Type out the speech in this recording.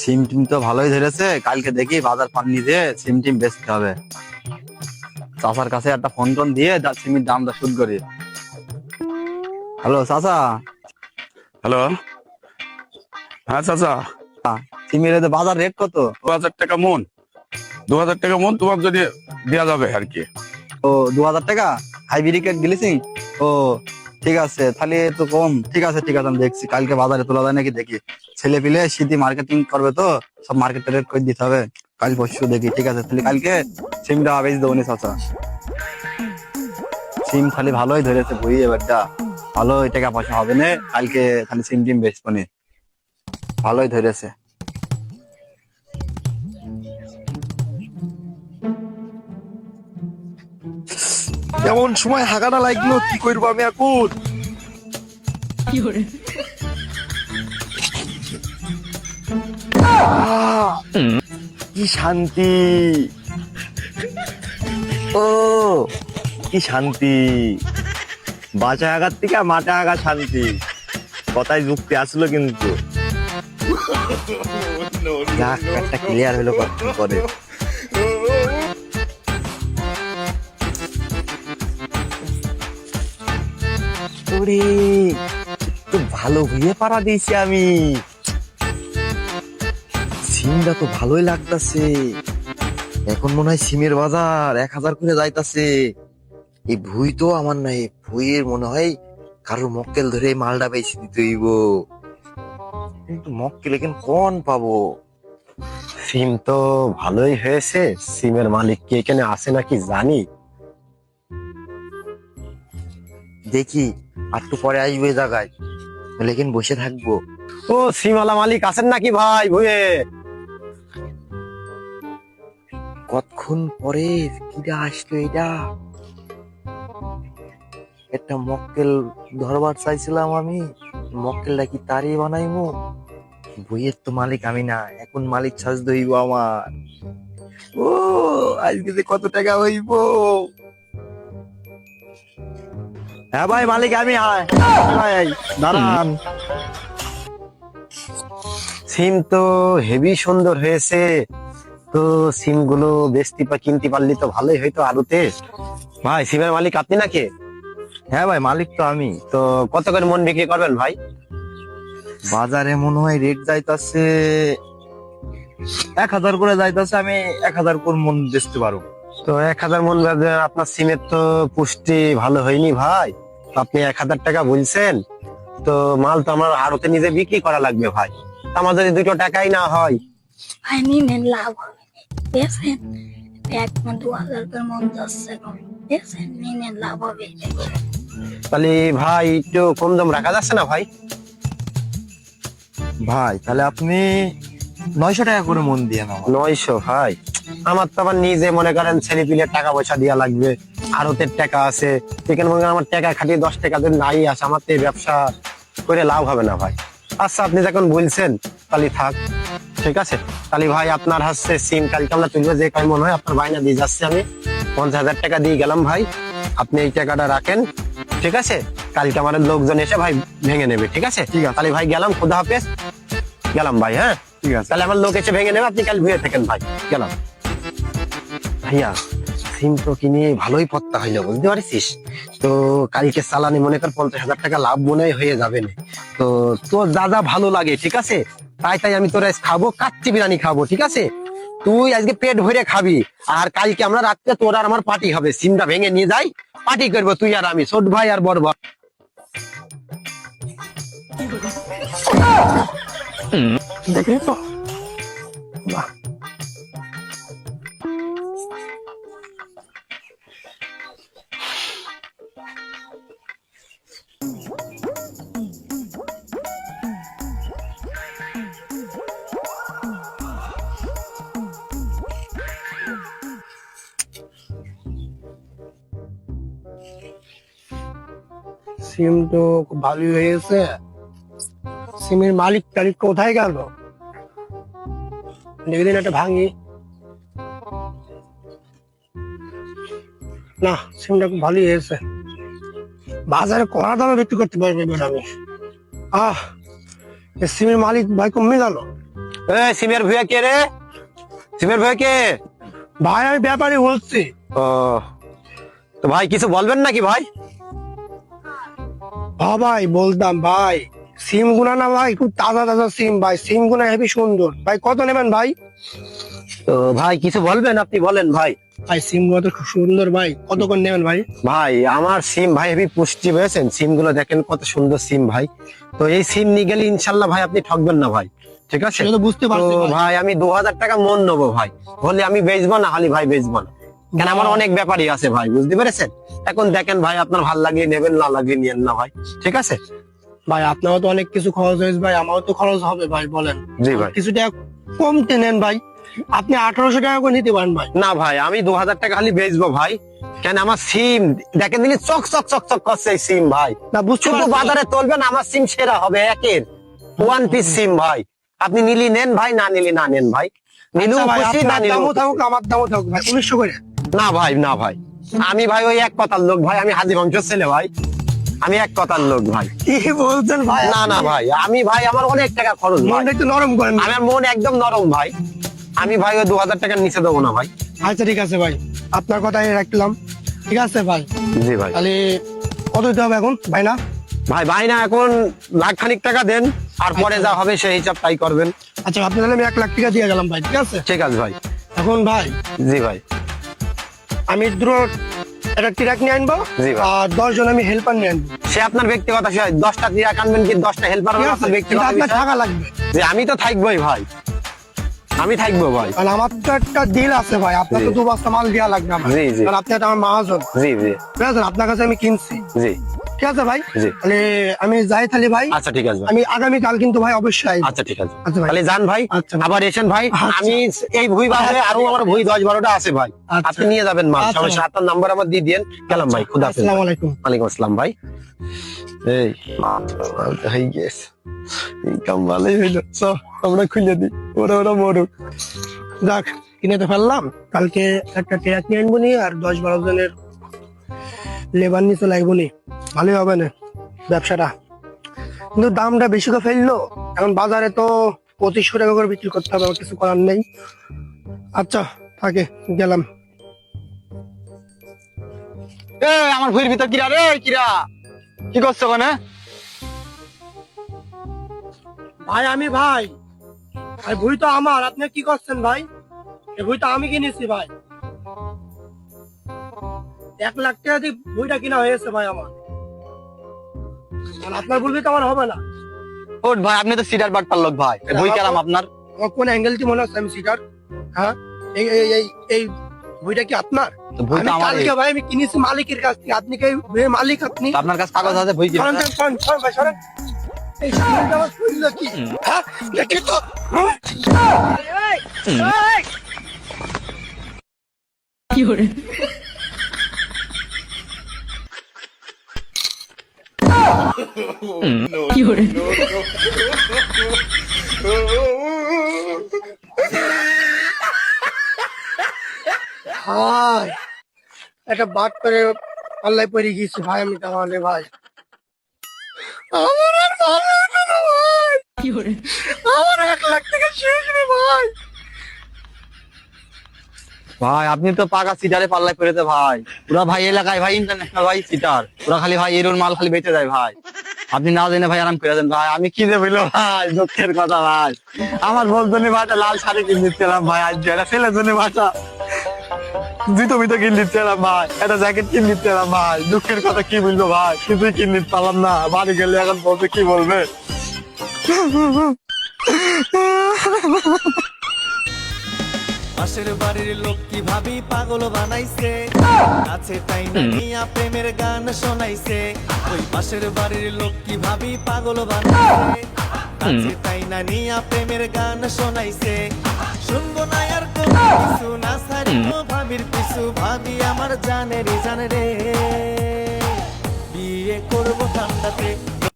সিম team তো ভালোই ধরেছে। কালকে দেখি বাজার পাননি দিয়ে সিম টিম বেচতে হবে। চাচার কাছে একটা ফোন টোন দিয়ে সিমের দামটা শুট করি। হ্যালো চাচা? হ্যালো? হ্যাঁ চাচা। সিমের বাজার রেট কত? দু হাজার টাকা মন। দু হাজার টাকা মন তোমার যদি দেওয়া যাবে আর কি। ও দু হাজার টাকা? হাইব্রিকেট গ্লিসিং ও ঠিক আছে, তাহলে তো কম। ঠিক আছে ঠিক আছে, আমি দেখছি। কালকে বাজারে তোলা যায় নাকি দেখি। ছেলে পিলে শীতি মার্কেটিং করবে তো, সব মার্কেট রেট করে দিতে হবে। কাল পরশু দেখি, ঠিক আছে। তাহলে কালকে সিমটা বেশ দেবো চাচা। সিম খালি ভালোই ধরেছে বই এবারটা। ভালো টাকা পয়সা হবে না, কালকে খালি সিম টিম বেচবো ভালোই ধরেছে। এমন সময় হাগাটা লাগল কি করব আমি এখন? কি শান্তি। ও কি শান্তি। বাঁচা আঘাত থেকে মাঠে আগা শান্তি। কথায় যুক্তি আসলো কিন্তু। একটা ক্লিয়ার হলো কতক্ষণ পরে তো ভালো হয়ে পাড়া দিয়েছি আমি। সিমটা তো ভালোই লাগতাছে। এখন মনে হয় সিমের বাজার এক হাজার করে যাইতাছে। এই ভুই তো আমার নাই, ভুইয়ের মনে হয় কারোর মক্কেল ধরে এই মালটা বেশি দিতে হইব। কিন্তু মক্কেল এখন কোন পাবো? সিম তো ভালোই হয়েছে, সিমের মালিক কে এখানে আসে নাকি জানি। দেখি আর একটু পরে আসবে জায়গায়। লেকিন বসে থাকব। ও সিমওয়ালা মালিক আছেন নাকি ভাই? ভুয়ে কতক্ষণ পরে কিরা আসলো এটা? একটা মক্কেল ধরবার চাইছিলাম আমি। মক্কেলটা কি তারই বানাইমু? বইয়ের তো মালিক আমি না এখন মালিক সাজ দইব আমার। ও আজকে যে কত টাকা হইব? হ্যাঁ ভাই মালিক আমি দাঁড়ান। সিম তো হেভি সুন্দর হয়েছে। তো সিমগুলো বেচতে বা কিনতে পারলি তো ভালোই হইতো আলুতে। ভাই সিমের মালিক আপনি নাকি? হ্যাঁ ভাই মালিক তো আমি। তো কত করে মন বিক্রি করবেন ভাই? বাজারে মনে হয় রেট যাইতাছে এক হাজার করে যাইতাছে আমি এক হাজার করে মন বেচতে পারব। তো এক হাজার মন আপনার সিমের তো পুষ্টি ভালো হয়নি ভাই। আপনি এক হাজার টাকা বলছেন তো মাল তো আমার আড়তে নিজে বিক্রি করা লাগবে ভাই। আমার যদি দুটো টাকাই না হয়। ভাই নিলেন লাভ হবে দেখছেন? এক মন দু হাজার করে মন যাচ্ছে। দেখছেন? নিলেন লাভ হবে। তাহলে ভাই একটু কম দাম রাখা যাচ্ছে না ভাই? ভাই তাহলে আপনি নয়শো টাকা করে মন দিয়ে নাও নয়শো ভাই। আমার তো আবার নিজে মনে করেন ছেলে পিলের টাকা পয়সা দেওয়া লাগবে। আড়তের টাকা আছে। এখানে মনে আমার টাকা খাটিয়ে দশ টাকা যদি নাই আসে আমার তো এই ব্যবসা করে লাভ হবে না ভাই। আচ্ছা আপনি যখন বলছেন তাহলে থাক ঠিক আছে? তাহলে ভাই আপনার হচ্ছে সিম কালকে আমরা তুলবো যে কয় মনে হয় আপনার বায়না দিয়ে যাচ্ছে আমি। পঞ্চাশ হাজার টাকা দিয়ে গেলাম ভাই আপনি এই টাকাটা রাখেন ঠিক আছে? কালকে আমার লোকজন এসে ভাই ভেঙে নেবে ঠিক আছে? ঠিক আছে। তাহলে ভাই গেলাম খুদা হাফেজ। গেলাম ভাই হ্যাঁ? ঠিক আছে। তাহলে আমার লোক এসে ভেঙে নেবে আপনি কাল ঘুরে থাকেন ভাই। গেলাম। ভাইয়া সিম তো কিনে ভালোই পত্তা হইল, বুঝতে পারছিস? তো কালকে চালানি, মনে কর পঞ্চাশ হাজার টাকা লাভ মনে হয়ে যাবে না। তো তোর যা যা ভালো লাগে, ঠিক আছে? তাই তাই আমি তোর খাব, কাচ্চি বিরিয়ানি খাব, ঠিক আছে? তুই আজকে পেট ভরে খাবি, আর কালকে আমরা রাত্রে তোর আর আমার পার্টি হবে, সিমটা ভেঙে নিয়ে যাই, পার্টি করব তুই আর আমি, ছোট ভাই আর বড় ভাই দেখলি তো? সিম তো খুব ভালোই হয়েছে। সিমের মালিক টালিক কোথায় গেল? একটা ভাঙি। না সিমটা খুব ভালোই হয়েছে। বাজারে কড়া দামে বিক্রি করতে পারবে এবার আমি। আহ সিমের মালিক ভাই কমে গেল। এ সিমের ভুয়া কে রে? সিমের ভুয়া কে? ভাই আমি ব্যাপারে বলছি। ও তো ভাই কিছু বলবেন নাকি ভাই? ভাই বলতাম ভাই সিম গুনা না ভাই খুব তাজা তাজা সিম ভাই সিম গুনা হেবি সুন্দর। ভাই কত নেবেন ভাই? তো ভাই কিছু বলবেন? আপনি বলেন ভাই। ভাই সিমগুলো তো খুব সুন্দর ভাই কত করে নেবেন ভাই? ভাই আমার সিম ভাই হেবি পুষ্টি পেয়েছেন সিমগুলো দেখেন কত সুন্দর সিম ভাই। তো এই সিম নিয়ে গেলে ইনশাল্লাহ ভাই আপনি ঠকবেন না ভাই ঠিক আছে? বুঝতে পারছি ভাই। ভাই আমি দু হাজার টাকা মন নেব ভাই। হলে আমি বেচবো না হলে ভাই বেচবো না। কেন আমার অনেক ব্যাপারই আছে ভাই বুঝতে পেরেছেন? এখন দেখেন ভাই আপনার ভালো লাগিয়ে নেবেন না লাগিয়ে নিয়েন না ভাই ঠিক আছে? ভাই আপনারও তো অনেক কিছু খরচ হয়েছে ভাই আমারও তো খরচ হবে ভাই বলেন। জি ভাই। কিছু টাকা কমতে নেন ভাই? আপনি আঠারোশো টাকা করে নিতে পারেন ভাই। না ভাই আমি দু হাজার টাকা খালি বেচবো ভাই। কেন আমার সিম দেখেন দিলি চক চক চক চক করছে এই সিম ভাই। না পারছি। ভাই। বাজারে তুলবেন আমার সিম সেরা হবে একের। ওয়ান পিস সিম ভাই। আপনি নিলি নেন ভাই না নিলি না নেন ভাই। আচ্ছা ভাই, খুশি না দামও থাকুক আমার দামও থাকুক ভাই উনিশশো করে। না ভাই না ভাই। আমি ভাই ওই এক কথার লোক ভাই আমি হাজি বংশের ছেলে ভাই। আমি এক কথার লোক ভাই। কি বলছেন ভাই না না ভাই আমি ভাই আমার অনেক টাকা খরচ মনটা একটু নরম করেন। আমার মন একদম নরম ভাই। আমি ভাই ওই দু হাজার টাকার নিচে দেবো না ভাই। আচ্ছা ঠিক আছে ভাই। আপনার কথাই রাখলাম। ঠিক আছে ভাই। জি ভাই। তাহলে কত দিতে হবে এখন ভাই না? ভাই ভাই না এখন লাখ খানিক টাকা দেন আর পরে যা হবে সেই হিসাব তাই করবেন। আচ্ছা আপনি তাহলে আমি এক লাখ টাকা দিয়ে গেলাম ভাই ঠিক আছে? ঠিক আছে ভাই। এখন ভাই জি ভাই। আমি দ্রুত একটা ট্রাক নিয়ে আনব আর দশ জন আমি হেল্পার নিয়ে আনব। সে আপনার ব্যক্তিগত দশটা ট্রাক আনবেন কি দশটা হেল্পার আপনার ব্যক্তিগত আপনার লাগবে। যে আমি তো থাকবোই ভাই। আমি থাকব ভাই। কারণ আমার তো একটা ডিল আছে ভাই আপনার তো দু বস্তা মাল দেওয়া লাগবে আমার। জি, জি। কারণ আপনি একটা আমার মহাজন। জি জি। ঠিক আছে আপনার কাছে আমি কিনছি। জি। ঠিক আছে ভাই। তাহলে আমি যাই তাহলে ভাই। আচ্ছা ঠিক আছে। আমি আগামী কাল কিন্তু ভাই অবশ্যই। আচ্ছা ঠিক আছে। আচ্ছা তাহলে যান ভাই আচ্ছা আবার এসেন ভাই। আচ্ছা। আমি এই ভুই বাজে আরও আমার ভুই দশ বারোটা আছে ভাই। আপনি নিয়ে যাবেন মাল। সমস্যা ভাই। আপনার নাম্বার আমার দিয়ে দিয়েন। গেলাম ভাই খুদা আসসালামু আলাইকুম। ওয়ালাইকুম আসসালাম ভাই। এই গেছে। ইনকাম ভালোই হইল আমরা খুলে দিই। ওরা ওরা মরুক। যাক, কিনে তো ফেললাম। কালকে একটা ট্রাক নিয়ে আনব নি আর দশ বারো জনের লেবার নিয়ে চলে আসব নি। ভালোই হবে না ব্যবসাটা। কিন্তু দামটা বেশি করে ফেলল। এখন বাজারে তো পঁচিশশো টাকা করে বিক্রি করতে হবে কিছু করার নেই। আচ্ছা থাকে, গেলাম। এ আমার ভুঁইয়ের ভিতর কিরা রে কিরা। কি করছ কোনে ভাই, আমি ভাই। ভাই বই তো আমার আপনি কি করছেন ভাই? এই বইটা আমি কিনেছি ভাই। এক লাখ টাকা দিয়ে বইটা কিনা হয়েছে ভাই আমার। আর আপনার বলবি তো আমার হবে না। ওট ভাই আপনি তো ভাই। বই কেলাম আপনার। আমার কোন অ্যাঙ্গেলটি মনে হচ্ছে আমি হ্যাঁ? এই এই এই বইটা কি আপনার? তো তো আমার কালকে ভাই আমি কিনেছি মালিকের কাছ থেকে। আপনি কি মালিক আপনি? আপনার কাছে কাগজ আছে ভাই, সরেন। এই আমার কি? হ্যাঁ? দেখি তো। হ্যাঁ? ভাই একটা বাট করে পাল্লায় পড়ে গিয়েছি ভাই আমি তাহলে ভাই আমার আর ভালো লাগে না ভাই। আমার এক লাখ টাকা শেষ রে ভাই। ভাই আপনি তো পাকা সিটারে পাল্লাই করেছে ভাই। পুরা ভাই এলাকায় ভাই ইন্টারন্যাশনাল ভাই সিটার। পুরা খালি ভাই এরোর মাল খালি বেঁচে যায় ভাই। আপনি না জেনে ভাই আরাম করে দেন ভাই। আমি কি দেবো ভাই দুঃখের কথা ভাই। আমার বলতনি ভাইটা লাল শাড়ি কিনে দিচ্ছিলাম ভাই আজ ছেলের জন্য ভাষা জুতো মিতো কিনে দিচ্ছিলাম ভাই। একটা জ্যাকেট কিনে দিচ্ছিলাম ভাই, দুঃখের কথা কি বলব ভাই? কিছুই কিনে দিতে পারলাম না। বাড়ি গেলে এখন বলতে কি বলবে? পাশের বাড়ির লোক কি ভাবি পাগল বানাইছে? আছে তাই না নিয়া প্রেমের গান শোনাইছে। ওই পাশের বাড়ির লোক কি ভাবি পাগল বানাইছে? আছে তাই না নিয়া প্রেমের গান শোনাইছে শুনব না আর কিছু না সারিব ভাবির পিছু ভাবি আমার জানে রে জানে রে বিয়ে করব ঠান্ডাতে